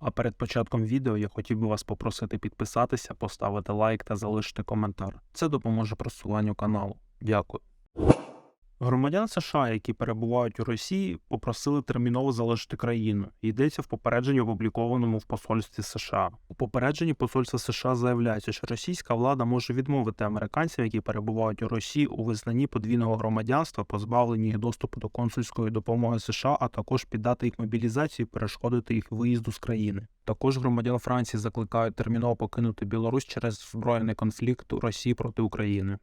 А перед початком відео я хотів би вас попросити підписатися, поставити лайк та залишити коментар. Це допоможе просуванню каналу. Дякую. Громадян США, які перебувають у Росії, попросили терміново залишити країну. Йдеться в попередженні, опублікованому в посольстві США. У попередженні посольства США заявляється, що російська влада може відмовити американців, які перебувають у Росії, у визнанні подвійного громадянства, позбавлені їх доступу до консульської допомоги США, а також піддати їх мобілізацію, і перешкодити їх виїзду з країни. Також громадян Франції закликають терміново покинути Білорусь через збройний конфлікт Росії проти України.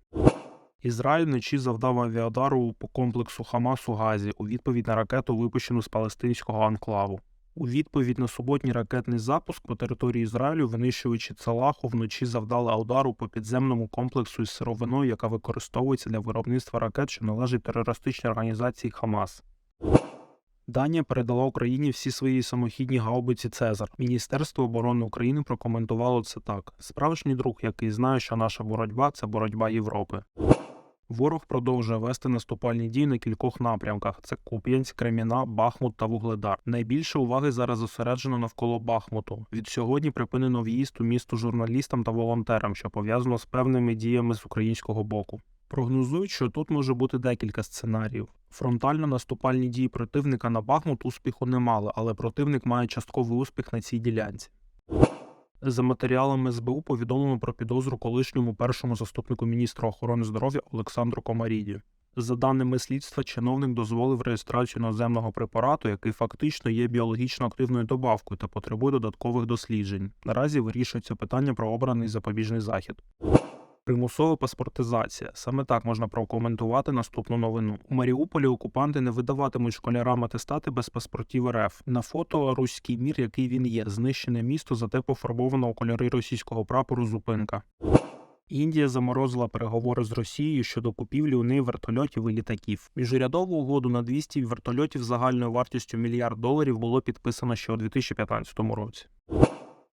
Ізраїль вночі завдав авіадару по комплексу Хамас у Газі у відповідь на ракету, випущену з палестинського анклаву. У відповідь на суботній ракетний запуск по території Ізраїлю винищувачі Цалаху вночі завдали удару по підземному комплексу із сировиною, яка використовується для виробництва ракет, що належить терористичній організації Хамас. Данія передала Україні всі свої самохідні гаубиці Цезар. Міністерство оборони України прокоментувало це так: справжній друг, який знає, що наша боротьба це боротьба Європи. Ворог продовжує вести наступальні дії на кількох напрямках: це Куп'янськ, Креміна, Бахмут та Вугледар. Найбільше уваги зараз зосереджено навколо Бахмуту. Від сьогодні припинено в'їзд у місто журналістам та волонтерам, що пов'язано з певними діями з українського боку. Прогнозують, що тут може бути декілька сценаріїв. Фронтально наступальні дії противника на Бахмут успіху не мали, але противник має частковий успіх на цій ділянці. За матеріалами СБУ повідомлено про підозру колишньому першому заступнику міністра охорони здоров'я Олександру Комаріді. За даними слідства, чиновник дозволив реєстрацію наземного препарату, який фактично є біологічно активною добавкою та потребує додаткових досліджень. Наразі вирішується питання про обраний запобіжний захід. Примусова паспортизація. Саме так можна прокоментувати наступну новину. У Маріуполі окупанти не видаватимуть школярам атестати без паспортів РФ. На фото руський мір, який він є, знищене місто, зате пофарбовано у кольори російського прапору зупинка. Індія заморозила переговори з Росією щодо купівлі у неї вертольотів і літаків. Міжурядову угоду на 200 вертольотів загальною вартістю мільярд доларів було підписано ще у 2015 році.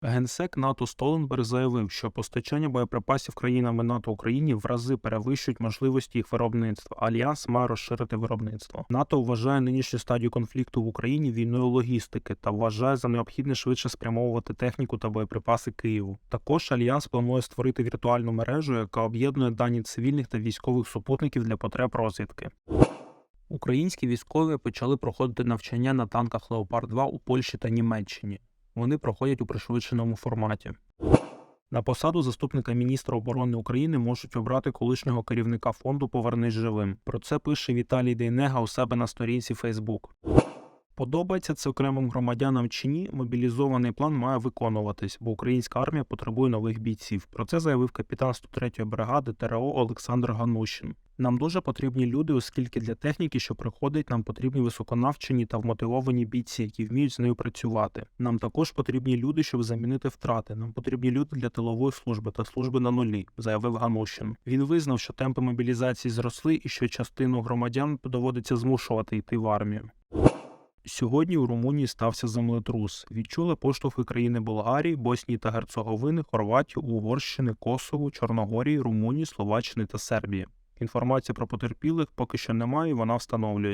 Генсек НАТО Столенберг заявив, що постачання боєприпасів країнами НАТО Україні в рази перевищують можливості їх виробництва. Альянс має розширити виробництво. НАТО вважає нинішню стадію конфлікту в Україні війною логістики та вважає за необхідне швидше спрямовувати техніку та боєприпаси Києву. Також альянс планує створити віртуальну мережу, яка об'єднує дані цивільних та військових супутників для потреб розвідки. Українські військові почали проходити навчання на танках Леопард 2 у Польщі та Німеччині вони проходять у пришвидшеному форматі. На посаду заступника міністра оборони України можуть обрати колишнього керівника фонду Повернись живим. Про це пише Віталій Дейнега у себе на сторінці Фейсбук. Подобається це окремим громадянам чи ні, мобілізований план має виконуватись, бо українська армія потребує нових бійців. Про це заявив капітан 103-ї бригади ТРО Олександр Ганущин. Нам дуже потрібні люди, оскільки для техніки, що приходить, нам потрібні високонавчені та вмотивовані бійці, які вміють з нею працювати. Нам також потрібні люди, щоб замінити втрати. Нам потрібні люди для тилової служби та служби на нулі, заявив Ганущин. Він визнав, що темпи мобілізації зросли і що частину громадян доводиться змушувати йти в армію. Сьогодні у Румунії стався землетрус. Відчули поштовхи країни Болгарії, Боснії та Герцеговини, Хорватії, Угорщини, Косово, Чорногорії, Румунії, Словаччини та Сербії. Інформації про потерпілих поки що немає, вона встановлюється.